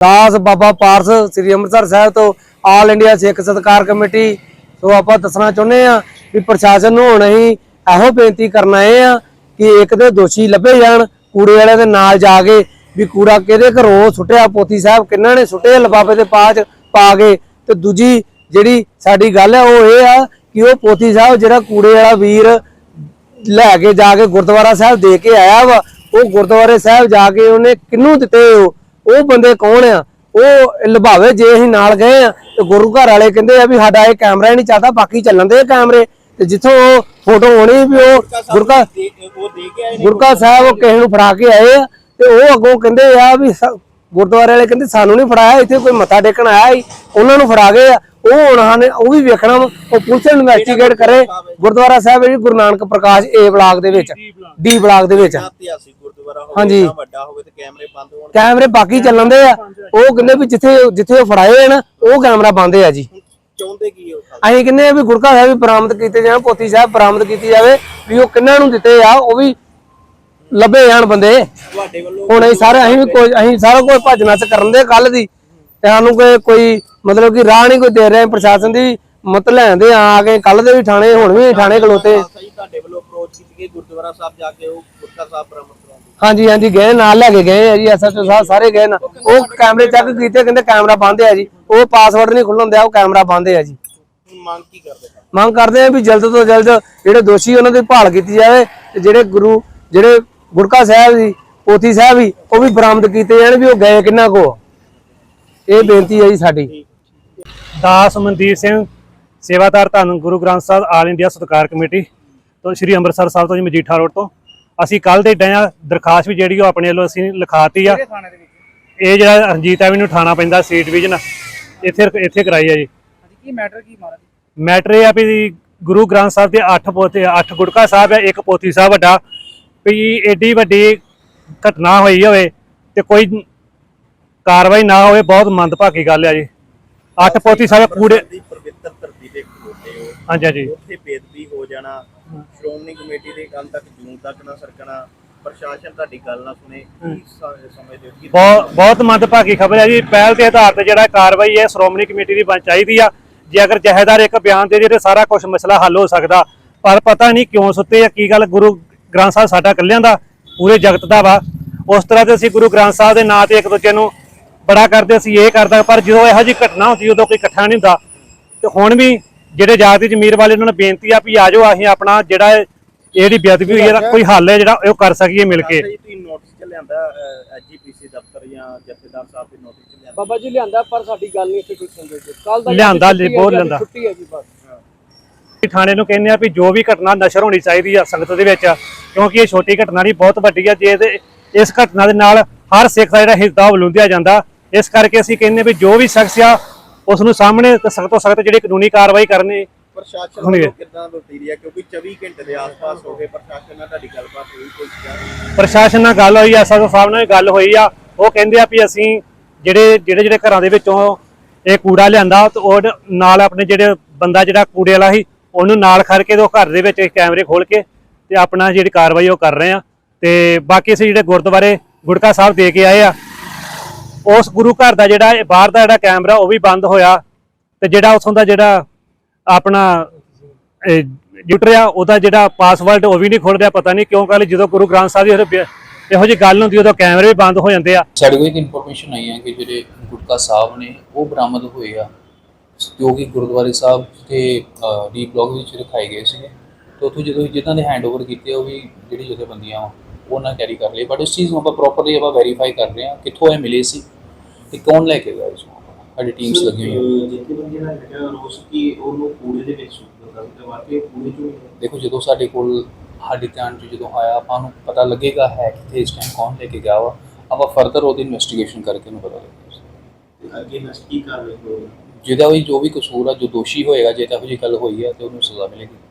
ਦਾਸ ਬਾਬਾ ਪਾਰਸ ਸ੍ਰੀ ਅੰਮ੍ਰਿਤਸਰ ਸਾਹਿਬ ਤੋਂ all India ਸਿੱਖ ਸਤਕਾਰ committee. ਸੋ ਆਪਾਂ ਦੱਸਣਾ ਚਾਹੁੰਦੇ ਆ ਵੀ ਪ੍ਰਸ਼ਾਸਨ ਨੂੰ ਹੁਣ ਅਸੀਂ ਇਹੋ ਬੇਨਤੀ ਕਰਨ ਆਏ ਆ ਕਿ ਇੱਕ ਤੇ ਦੋਸ਼ੀ ਲੱਭੇ ਜਾਣ, ਕੂੜੇ ਵਾਲਿਆਂ ਦੇ ਨਾਲ ਜਾ ਕੇ ਵੀ ਕੂੜਾ ਕਿਹਦੇ ਘਰੋਂ ਸੁੱਟਿਆ, ਪੋਤੀ ਸਾਹਿਬ ਕਿੰਨਾਂ ਨੇ ਸੁੱਟਿਆ ਲਿਫਾਫੇ ਦੇ ਪਾਚ ਪਾ ਕੇ। ਤੇ ਦੂਜੀ ਜਿਹੜੀ ਸਾਡੀ ਗੱਲ ਹੈ ਉਹ ਇਹ ਆ ਕਿ ਉਹ ਪੋਤੀ ਸਾਹਿਬ ਜਿਹੜਾ ਕੂੜੇ ਵਾਲਾ ਵੀਰ ਲੈ ਕੇ ਜਾ ਕੇ ਗੁਰਦੁਆਰਾ ਸਾਹਿਬ ਦੇ ਕੇ ਆਇਆ ਵਾ, ਉਹ ਗੁਰਦੁਆਰੇ ਸਾਹਿਬ ਜਾ ਕੇ ਉਹਨੇ ਕਿਹਨੂੰ ਦਿੱਤੇ ਉਹ? ਉਹ ਬੰਦੇ ਕੌਣ ਆ? ਉਹ ਲਭਾਵੇ ਜੇ ਅਸੀਂ ਨਾਲ ਗਏ ਆ ਤੇ ਗੁਰੂ ਘਰ ਵਾਲੇ ਕਹਿੰਦੇ ਆ ਵੀ ਸਾਡਾ ਇਹ ਕੈਮਰਾ ਨਹੀਂ ਚੱਲਦਾ ਬਾਕੀ ਚੱਲਣ ਦੇ ਕੈਮਰੇ। ਤੇ ਜਿੱਥੋਂ ਉਹ ਫੋਟੋ ਹੋਣੀ ਵੀ ਉਹ ਗੁਰਕਾ ਗੁਰਕਾ ਸਾਹਿਬ ਕਿਸੇ ਨੂੰ ਫੜਾ ਕੇ ਆਏ ਆ ਤੇ ਉਹ ਅੱਗੋਂ ਕਹਿੰਦੇ ਆ ਵੀ ਗੁਰਦੁਆਰੇ ਵਾਲੇ ਕਹਿੰਦੇ ਸਾਨੂੰ ਨਹੀਂ ਫੜਾਇਆ ਇੱਥੇ ਕੋਈ ਮੱਥਾ ਟੇਕਣ ਆਇਆ ਸੀ ਉਹਨਾਂ ਨੂੰ ਫੜਾ ਗਏ ਆ। ਉਹ ਹੁਣ ਹਨ ਉਹ ਵੀ ਵੇਖਣਾ ਵਾ, ਉਹ ਪੁਲਿਸ ਇਨਵੈਸਟੀਗੇਟ ਕਰੇ। ਗੁਰਦੁਆਰਾ ਸਾਹਿਬ ਜੀ ਗੁਰੂ ਨਾਨਕ ਪ੍ਰਕਾਸ਼ ਏ ਬਲਾਕ ਦੇ ਵਿੱਚ ਡੀ ਬਲਾਕ ਦੇ ਵਿੱਚ। ਹੋਵੇ ਹਾਂਜੀ। ਇੰਨਾ ਵੱਡਾ ਹੋਵੇ ਤੇ ਕੈਮਰੇ ਬੰਦ ਹੋਣ ਕੈਮਰੇ ਬਾਕੀ ਚੱਲਣ ਦੇ ਆ। ਉਹ ਕਹਿੰਦੇ ਵੀ ਜਿੱਥੇ ਜਿੱਥੇ ਉਹ ਫੜਾਏ ਹੋਏ ਨਾ ਉਹ ਕੈਮਰਾ ਬੰਦ ਆ ਜੀ। ਚਾਹੁੰਦੇ ਕੀ ਹੋ ਅਸੀਂ ਕਹਿੰਦੇ ਆ ਵੀ ਗੁਰਕਾ ਸਾਹਿਬ ਵੀ ਬਰਾਮਦ ਕੀਤੇ ਜਾਣ ਪੋਤੀ ਸਾਹਿਬ ਬਰਾਮਦ ਕੀਤੀ ਜਾਵੇ ਵੀ ਉਹ ਕਿੰਨਾਂ ਨੂੰ ਦਿੱਤੇ ਆ ਉਹ ਵੀ ਲੱਭੇ ਜਾਣ ਬੰਦੇ। ਤੁਹਾਡੇ ਵੱਲੋਂ ਹੁਣ ਅਸੀਂ ਸਾਰੇ ਅਸੀਂ ਵੀ ਕੋਈ ਅਸੀਂ ਸਾਰਾ ਕੁਝ ਭੱਜ ਨੱਸ ਕਰਨ ਦੇ ਕੱਲ ਦੀ। ਤੇ ਸਾਨੂੰ ਕੋਈ ਕੋਈ ਮਤਲਬ ਕਿ ਰਾਹ ਨਹੀਂ ਕੋਈ ਦੇ ਰਿਹਾ ਪ੍ਰਸ਼ਾਸਨ ਦੀ ਮਤ ਲੈਂਦੇ ਆ ਆ ਕੇ ਕੱਲ ਦੇ ਵੀ ਥਾਣੇ ਹੁਣ ਵੀ ਥਾਣੇ ਖਲੋਤੇ। ਸਹੀ ਤੁਹਾਡੇ ਵੱਲੋਂ ਅਪਰੋਚ ਕੀਤੀ ਗਈ ਗੁਰਦੁਆਰਾ ਸਾਹਿਬ ਜਾ ਕੇ ਉਹ ਗੁਰਕਾ ਸਾਹਿਬ ਬਰਾਮਦ ਹਾਂਜੀ ਹਾਂਜੀ ਗਏ ਨਾਲ ਲੈ ਕੇ ਗਏ ਆ ਜੀ ਐਸਐਚਓ ਸਾਹਿਬ ਸਾਰੇ ਗਏ ਨਾ। ਉਹ ਕੈਮਰੇ ਚੈੱਕ ਕੀਤੇ ਕਹਿੰਦੇ ਕੈਮਰਾ ਬੰਦ ਹੈ ਜੀ। ਉਹ ਪਾਸਵਰਡ ਨਹੀਂ ਖੁੱਲਣ ਦਿਆ ਉਹ ਕੈਮਰਾ ਬੰਦ ਹੈ ਜੀ। ਮੰਗ ਕੀ ਕਰਦੇ? ਹੋ? ਮੰਗ ਕਰਦੇ ਆ ਵੀ ਜਲਦ ਤੋਂ ਜਲਦ ਜਿਹੜੇ ਦੋਸ਼ੀ ਉਹਨਾਂ ਦੀ ਭਾਲ ਕੀਤੀ ਜਾਵੇ ਤੇ ਜਿਹੜੇ ਗੁਰੂ ਜਿਹੜੇ ਗੁਰਕਾ ਸਾਹਿਬ ਜੀ ਪੋਥੀ ਸਾਹਿਬ ਵੀ ਉਹ ਵੀ ਬਰਾਮਦ ਕੀਤੇ ਜਾਣ ਵੀ ਉਹ ਗਏ ਕਿੰਨਾ ਕੋ। ਇਹ ਬੇਨਤੀ ਹੈ ਜੀ ਸਾਡੀ। ਦਾਸ ਮਨਦੀਪ ਸਿੰਘ ਸੇਵਾਦਾਰ ਧੰਨ ਗੁਰੂ ਗ੍ਰੰਥ ਸਾਹਿਬ ਆਲ ਇੰਡੀਆ ਸਤਕਾਰ ਕਮੇਟੀ ਤੋਂ ਸ੍ਰੀ ਅੰਮ੍ਰਿਤਸਰ ਸਾਹਿਬ ਤੋਂ ਜੀ ਮਜੀਠਾ ਰੋਡ ਤੋਂ। ਅਸੀਂ ਕੱਲ ਦੇ ਡਿਆ ਦਰਖਾਸਤ ਵੀ ਜਿਹੜੀ ਉਹ ਆਪਣੇ ਵੱਲੋਂ ਅਸੀਂ ਲਿਖਾਤੀ ਆ। ਇਹ ਜਿਹੜਾ ਰਣਜੀਤ ਐਵਨਿਊ ਥਾਣਾ ਪੈਂਦਾ ਸੀ ਡਿਵੀਜ਼ਨ ਇੱਥੇ ਇੱਥੇ ਕਰਾਈ ਆ ਜੀ। ਕੀ ਮੈਟਰ ਕੀ ਮਾਰਾ ਮੈਟਰ ਇਹ ਆ ਵੀ ਗੁਰੂ ਗ੍ਰੰਥ ਸਾਹਿਬ ਦੇ 8 ਪੋਤੇ 8 ਗੁਟਕਾ ਸਾਹਿਬ ਹੈ ਇੱਕ ਪੋਥੀ ਸਾਹਿਬ ਵੱਡਾ। ਵੀ ਏਡੀ ਵੱਡੀ ਘਟਨਾ ਹੋਈ ਹੋਵੇ ਤੇ ਕੋਈ ਕਾਰਵਾਈ ਨਾ ਹੋਵੇ ਬਹੁਤ ਮੰਦਭਾਗੀ ਗੱਲ ਆ ਜੀ। 8 ਪੋਥੀ ਸਾਹਿਬ ਕੂੜੇ ਦੀ ਪਵਿੱਤਰ ਧਰਤੀ ਦੇ ਖਲੋਤੇ ਹੋ। ਹਾਂਜੀ ਹਾਂਜੀ। ਉੱਥੇ ਬੇਦਬੀ ਹੋ ਜਾਣਾ ਸ਼੍ਰੋਮਣੀ ਕਮੇਟੀ ਦੇ ਕੱਲ ਤੱਕ ਜੂਨ ਤੱਕ ਨਾ ਸਰਕਣਾ ਪ੍ਰਸ਼ਾਸਨ ਤੁਹਾਡੀ ਗੱਲ ਨਾ ਸੁਣੇ ਕੀ ਸ- ਸਮਝਦੇ ਹੋ? ਕਿ ਬਹੁਤ ਬਹੁਤ ਮੰਦਭਾਗੀ ਖਬਰ ਹੈ ਜੀ। ਪਹਿਲ ਦੇ ਆਧਾਰ ਤੇ ਜਿਹੜਾ ਕਾਰਵਾਈ ਹੈ ਸ਼੍ਰੋਮਣੀ ਕਮੇਟੀ ਦੀ ਬਣ ਚਾਹੀਦੀ ਆ। ਜੇ ਅਗਰ ਜਹੇਦਾਰ ਇੱਕ ਬਿਆਨ ਦੇ ਜਿਹੜੇ ਸਾਰਾ ਕੁਝ ਮਸਲਾ ਹੱਲ ਹੋ ਸਕਦਾ ਪਰ ਪਤਾ ਨਹੀਂ ਕਿਉਂ ਸੁੱਤੇ ਆ ਕੀ ਗੱਲ ਗੁਰੂ ਗ੍ਰੰਥ ਸਾਹਿਬ ਸਾਡਾ ਇਕੱਲਿਆਂ ਦਾ ਪੂਰੇ ਜਗਤ ਦਾ ਵਾ। ਉਸ ਤਰ੍ਹਾਂ ਤੇ ਅਸੀਂ ਗੁਰੂ ਗ੍ਰੰਥ ਸਾਹਿਬ ਦੇ ਨਾਂ ਤੇ ਇੱਕ ਦੂਜੇ ਨੂੰ ਬੜਾ ਕਰਦੇ ਸੀ ਇਹ ਕਰਦਾ ਪਰ ਜਦੋਂ ਇਹੋ ਜਿਹੀ ਘਟਨਾ ਹੁੰਦੀ ਉਦੋਂ ਕੋਈ ਇਕੱਠਾ ਨਹੀਂ ਹੁੰਦਾ। ਤੇ ਹੁਣ ਵੀ ਜਿਹੜੇ ਜਾਤੀ ਜ਼ਮੀਰ ਵਾਲੇ ਉਹਨਾਂ ਨੂੰ ਬੇਨਤੀ ਆ ਵੀ ਆਜੋ ਅਸੀਂ ਆਪਣਾ ਜਿਹੜਾ ਇਹ- ਇਹਦੀ ਬੇਅਦਬੀ ਹੋਈ ਇਹਦਾ ਕੋਈ ਹੱਲ ਹੈ ਜਿਹੜਾ ਉਹ ਕਰ ਸਕੀਏ ਮਿਲ ਕੇ। ਜੀ ਤੁਸੀਂ ਨੋਟਿਸ ਚ ਲਿਆਂਦਾ ਐਜੀਪੀਸੀ ਦਫ਼ਤਰ ਜਾਂ ਜਥੇਦਾਰ ਸਾਹਿਬ ਦੇ ਨੋਟਿਸ ਚ ਲਿਆਂਦਾ? ਬਾਬਾ ਜੀ ਲਿਆਂਦਾ ਪਰ ਸਾਡੀ ਗੱਲ ਨਹੀਂ ਇੱਥੇ ਕੋਈ ਸੁਣਦੇ ਜੀ। ਕੱਲ ਦਾ ਲਿਆਂਦਾ ਜੀ, ਬਹੁਤ ਲਿਆਂਦਾ। ਛੁੱਟੀ ਹੈ ਜੀ ਬਸ। ਥਾਣੇ ਨੂੰ ਕਹਿੰਦੇ ਆ ਵੀ ਜੋ ਵੀ ਘਟਨਾ ਨਸ਼ਰ ਹੋਣੀ ਚਾਹੀਦੀ ਆ ਸੰਗਤ ਦੇ ਵਿੱਚ ਕਿਉਂਕਿ ਇਹ ਛੋਟੀ ਘਟਨਾ ਨਹੀਂ ਬਹੁਤ ਵੱਡੀ ਆ ਜੇ ਇਸ ਘਟਨਾ ਦੇ ਨਾਲ ਹਰ ਸਿੱਖ ਦਾ ਜਿਹੜਾ ਹਿੱਸਾ ਉਹ ਵਲੂੰਦਿਆ ਜਾਂਦਾ ਇਸ ਕਰਕੇ ਅਸੀਂ ਕਹਿੰਦੇ ਵੀ ਜੋ ਵੀ ਸ਼ਖਸ ਆ ਉਸ ਨੂੰ ਸਾਹਮਣੇ ਸਖਤ ਤੋਂ ਸਖਤ ਜਿਹੜੀ ਕਾਨੂੰਨੀ ਕਾਰਵਾਈ ਕਰਨੀ ਪ੍ਰਸ਼ਾਸਨ ਵੱਲੋਂ ਕਿਦਾਂ ਵਤੀਰੀਆ ਕਿਉਂਕਿ 24 ਘੰਟੇ ਦੇ ਆਸ-ਪਾਸ ਹੋ ਗਏ ਪ੍ਰਸ਼ਾਸਨ ਨਾਲ ਤੁਹਾਡੀ ਗੱਲਬਾਤ ਹੋਈ ਕੋਈ ਪ੍ਰਸ਼ਾਸਨ ਨਾਲ ਗੱਲ ਹੋਈ ਆ ਐਸਐਸਓ ਸਾਹਿਬ ਨਾਲ ਗੱਲ ਹੋਈ ਆ। ਉਹ ਕਹਿੰਦੇ ਆ ਵੀ ਅਸੀਂ ਜਿਹੜੇ ਜਿਹੜੇ ਜਿਹੜੇ ਘਰਾਂ ਦੇ ਵਿੱਚੋਂ ਇਹ ਕੂੜਾ ਲਿਆਂਦਾ ਤੇ ਉਹ ਨਾਲ ਆਪਣੇ ਜਿਹੜੇ ਬੰਦਾ ਜਿਹੜਾ ਕੂੜੇ ਵਾਲਾ ਸੀ ਉਹਨੂੰ ਨਾਲ ਖੜ ਕੇ ਉਹ ਘਰ ਦੇ ਵਿੱਚ ਕੈਮਰੇ ਖੋਲ ਕੇ ਤੇ ਆਪਣਾ ਜਿਹੜੀ ਕਾਰਵਾਈ ਉਹ ਕਰ ਰਹੇ ਆ। ਤੇ ਬਾਕੀ ਅਸੀਂ ਜਿਹੜੇ ਗੁਰਦੁਆਰੇ ਗੁੜਕਾ ਸਾਹਿਬ ਦੇ ਕੇ ਆਏ ਆ ਉਸ ਗੁਰੂ ਘਰ ਦਾ ਜਿਹੜਾ ਇਹ ਬਾਹਰ ਦਾ ਜਿਹੜਾ ਕੈਮਰਾ ਉਹ ਵੀ ਬੰਦ ਹੋਇਆ ਤੇ ਜਿਹੜਾ ਉਥੋਂ ਦਾ ਜਿਹੜਾ ਆਪਣਾ ਜੁਟਰ ਆ ਉਹਦਾ ਜਿਹੜਾ ਪਾਸਵਰਡ ਉਹ ਵੀ ਨਹੀਂ ਖੁੱਲ ਰਿਹਾ, ਪਤਾ ਨਹੀਂ ਕਿਉਂ ਕੱਲ ਜਦੋਂ ਗੁਰੂ ਗ੍ਰੰਥ ਸਾਹਿਬ ਦੀ ਇਹੋ ਜਿਹੀ- ਗੱਲ ਹੁੰਦੀ ਉਦੋਂ ਕੈਮਰੇ ਵੀ ਬੰਦ ਹੋ ਜਾਂਦੇ ਆ। ਸਾਡੇ ਕੋਲ ਇੱਕ ਇਨਫੋਰਮੇਸ਼ਨ ਆਈ ਹੈ ਕਿ ਜਿਹੜੇ ਗੁਟਕਾ ਸਾਹਿਬ ਨੇ, ਉਹ ਬਰਾਮਦ ਹੋਏ ਆ। ਜੋ ਕਿ ਗੁਰਦੁਆਰੇ ਸਾਹਿਬ ਤੇ ਡੀ ਬਲੌਕ ਵਿੱਚ ਰਖਾਏ ਗਏ ਸੀਗੇ। ਤੇ ਉੱਥੋਂ ਜਦੋਂ ਜਿੱਦਾਂ ਦੇ ਹੈਂਡਓਵਰ ਕੀਤੇ ਉਹ ਵੀ ਜਿਹੜੀ ਜਥੇਬੰਦੀਆਂ ਉਹ ਨਾ ਕੈਰੀ ਕਰ ਲਈ ਬਟ ਇਸ ਚੀਜ਼ ਨੂੰ ਆਪਾਂ ਪ੍ਰੋਪਰਲੀ ਆਪਾਂ ਵੈਰੀਫਾਈ ਕਰ ਰਹੇ ਹਾਂ ਕਿੱਥੋਂ ਇਹ ਮਿਲੇ ਸੀ ਤੇ ਕੌਣ ਲੈ ਕੇ ਗਿਆ ਇਸ ਨੂੰ ਸਾਡੀ ਟੀਮਸ ਲੱਗੀਆਂ ਹੋਈਆਂ ਜਿੱਥੇ ਬੰਦੇ ਨਾਲ ਜਿਹੜਾ ਰੋਸ ਕੀ ਉਹਨੂੰ ਕੂੜੇ ਦੇ ਵਿੱਚ ਸੁੱਟ ਦਿੱਤਾ ਤੇ ਵਾਕਈ ਕੂੜੇ ਚੋਂ। ਦੇਖੋ ਜਦੋਂ ਸਾਡੇ ਕੋਲ ਸਾਡੇ ਧਿਆਨ 'ਚ ਜਦੋਂ ਆਇਆ ਆਪਾਂ ਨੂੰ ਪਤਾ ਲੱਗੇਗਾ ਹੈ ਕਿੱਥੇ ਇਸ ਟਾਈਮ ਕੌਣ ਲੈ ਕੇ ਗਿਆ ਵਾ ਆਪਾਂ ਫਰਦਰ ਉਹਦੀ ਇਨਵੈਸਟੀਗੇਸ਼ਨ ਕਰਕੇ ਨੂੰ ਪਤਾ ਲੱਗੇਗਾ ਅੱਗੇ ਨਸ ਕੀ ਕਾਰਵਾਈ ਹੋਵੇਗੀ ਜਿਹਦਾ ਵੀ ਜੋ ਵੀ ਕਸੂਰ ਆ ਜੋ ਦੋਸ਼ੀ ਹੋਏਗਾ ਜੇ ਤਾਂ ਜਿਹੀ ਗੱਲ ਹੋਈ ਹੈ ਤੇ ਉਹਨੂੰ ਸਜ਼ਾ ਮਿਲੇਗੀ